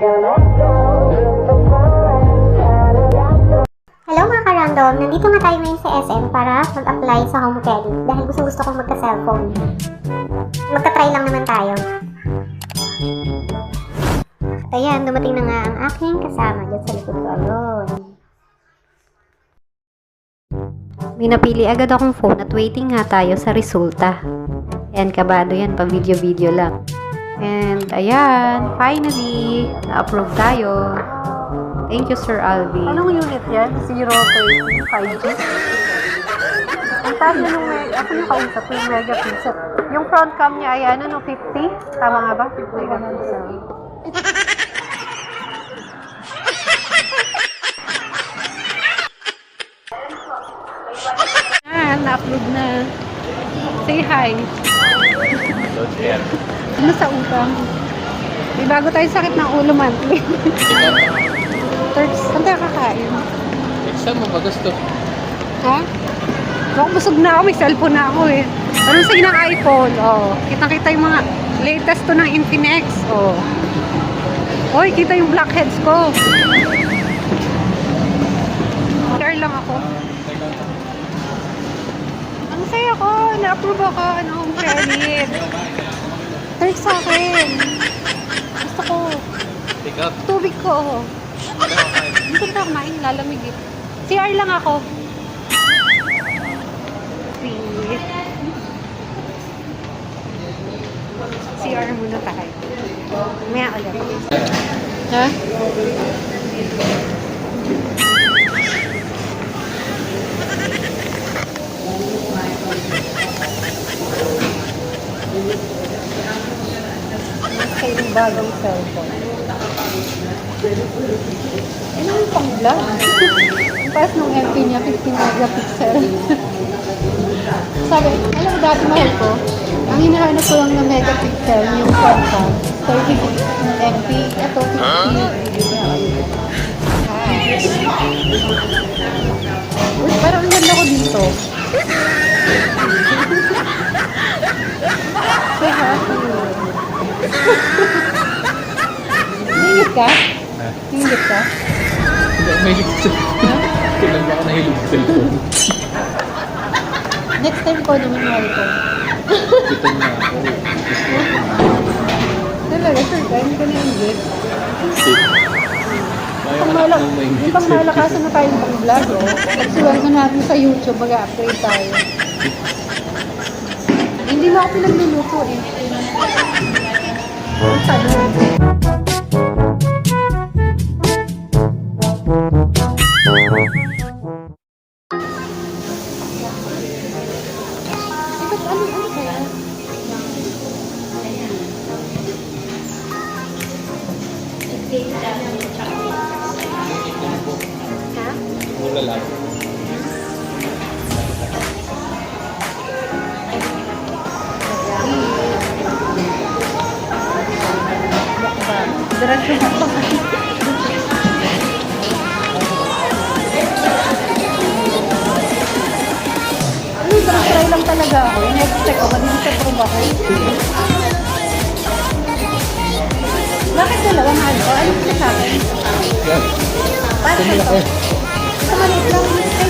Hello mga ka-random! Nandito nga tayo ngayon sa SM para mag-apply sa home credit dahil gusto gusto kong magka-cellphone. Magka-try lang naman tayo. At ayan, dumating na nga ang aking kasama dyan sa likod ko. Ayun. May agad akong phone at waiting nga tayo sa resulta. Ayan, kabado yan, pa video-video lang. And ayan, finally, na-approve tayo. Thank you, Sir Alvin. Anong unit yan? 0.5G? Ang taas na nung meg- ako yung kausap yung megapixel. Yung front cam niya ay ano, no, 50? Tama nga ba? Megapixel. Ah, na-upload na. Say hi. Ano sa utang? May bago tayo sakit ng ulo monthly. Third, saan tayo kakain? Saan mo ba gusto? Ha? Ako busog na ako, may cellphone na ako eh. Anong sige ng iPhone? Oh, kitang-kita yung mga latest to ng Infinix. Oh. Hoy, kita yung blackheads ko. Share lang ako. Ang saya ko, na-approve ako, ano, credit. Thanks sa akin. Gusto ko. Pick up. Tubig ko. Hindi ko na kumain, lalamig eh. CR lang ako. Sweet. CR muna tayo. Maya ulit. Ha? Nasa yung bagong cellphone. Ano yung pang vlog? Ang taas ng MP niya, 15 megapixel. Sabi, alam mo dati mahal ko, ang hinahanap ko lang na megapixel, yung cam, 30 MP, ito 50. Uy, parang ang ganda ko dito. Ningit ka? Ningit ka? Hindi ako mahilig sa Kailan ba ako nahilig sa cellphone? Next time ko naman mahal ko. Ito na ako. Talaga, sure ka? Hindi ko ka malak nang maingit yung pang malakasan na tayo pang vlog, oh. Pagsiwag na natin sa YouTube, mag-upgrade tayo. Hindi mo ako pinagluluto, eh. Ano? Ito, ano, ano kaya? Ha? Mura lang. Diretso na pa. Talaga ako. Next check ako, hindi sa proba ko. Bakit dalawa mahal ko? Ano yung sa akin? Yan. Paano ito? Sa maliit lang.